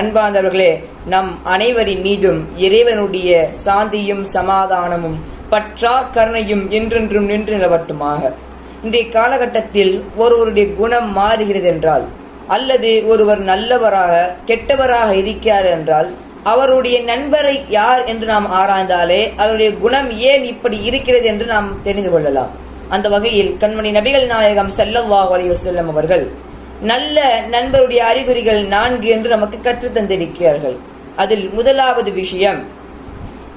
அன்பார்ந்தவர்களே நம் அனைவரின் மீதும் இறைவனுடைய சாந்தியும் சமாதானமும் பற்றா கருணையும் என்றென்றும் நின்று நிலவட்டுமாக. இன்றைய காலகட்டத்தில் ஒருவருடைய குணம் மாறுகிறது என்றால் அல்லது ஒருவர் நல்லவராக கெட்டவராக இருக்கிறார் என்றால் அவருடைய நண்பரை யார் என்று நாம் ஆராய்ந்தாலே அவருடைய குணம் ஏன் இப்படி இருக்கிறது என்று நாம் தெரிந்து கொள்ளலாம். அந்த வகையில் கண்மணி நபிகள் நாயகம் செல்லவா வலிவ செல்லம் அவர்கள் நல்ல நண்பருடைய அறிகுறிகள் நான்கு என்று நமக்கு கற்று தந்திருக்கிறார்கள். அதில் முதலாவது விஷயம்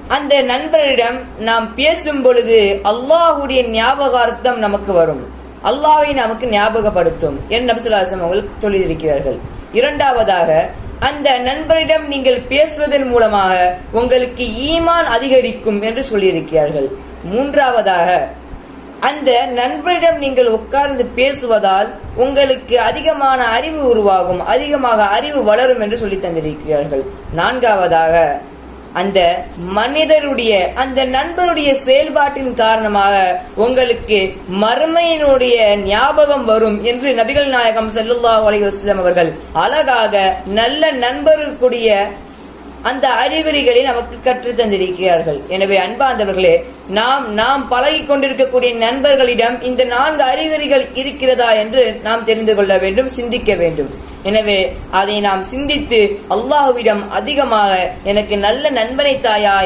அந்த நண்பரிடம் நாம் பேசும் பொழுது அல்லாஹுடைய ஞாபகார்த்தம் நமக்கு வரும். அல்லாவை நமக்கு ஞாபகப்படுத்தும் என் நபிசுல்லாசம் அவர்கள் சொல்லியிருக்கிறார்கள். இரண்டாவதாக அந்த நண்பரிடம் நீங்கள் பேசுவதன் மூலமாக உங்களுக்கு ஈமான் அதிகரிக்கும் என்று சொல்லியிருக்கிறார்கள். மூன்றாவதாக அந்த நண்பரிடம் நீங்கள் உட்கார்ந்து பேசுவதால் உங்களுக்கு அதிகமான அறிவு உருவாகும் அதிகமாக அறிவு வளரும் என்று சொல்லி தந்திருக்கிறார்கள். நான்காவதாக அந்த மனிதருடைய அந்த நண்பருடைய செயல்பாட்டின் காரணமாக உங்களுக்கு மறுமையினுடைய ஞாபகம் வரும் என்று நபிகள் நாயகம் செல்லுல்லா அலைஹி வஸல்லம் அவர்கள் அழகாக நல்ல நண்பருக்குரிய அந்த அறிகுறிகளை நமக்கு கற்றுத் தந்திருக்கிறார்கள். எனவே அன்பாந்தவர்களே நாம் நாம் பழகி கொண்டிருக்கக்கூடிய நண்பர்களிடம் இந்த நான்கு அறிகுறிகள் இருக்கிறதா என்று நாம் தெரிந்து கொள்ள வேண்டும் சிந்திக்க வேண்டும். எனவே அதை நாம் சிந்தித்து அல்லாஹுவிடம் அதிகமாக எனக்கு நல்ல நண்பனை தாயா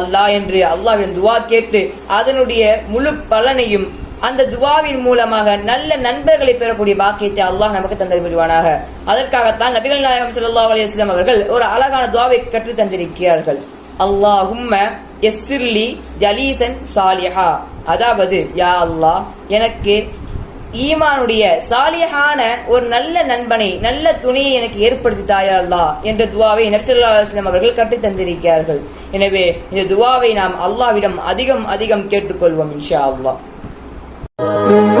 அல்லாஹ் என்று அல்லாஹ்விடம் துவா கேட்டு அதனுடைய முழு பலனையும் அந்த துவாவின் மூலமாக நல்ல நண்பர்களை பெறக்கூடிய பாக்கியத்தை அல்லாஹ் நமக்கு தந்து புரிவானாக. அதற்காகத்தான் நபிகள் நாயகம் சல்லா அலிஸ்லாம் அவர்கள் ஒரு அழகான துவாவை கற்று தந்திருக்கிறார்கள். அல்லாஹும்ம எஸ்ஸிர்லி ஜலீசன் சாலிஹா. அதாவது யா அல்லாஹ் எனக்கு ஈமானுடைய சாலியகான ஒரு நல்ல நண்பனை நல்ல துணையை எனக்கு ஏற்படுத்தி தாயா அல்லாஹ் என்ற துவாவை நபிசல்லா அலுவலம் அவர்கள் கற்றுத் தந்திருக்கிறார்கள். எனவே இந்த துவாவை நாம் அல்லாஹ்விடம் அதிகம் அதிகம் கேட்டுக்கொள்வோம் இன்ஷா அல்லாஹ். Música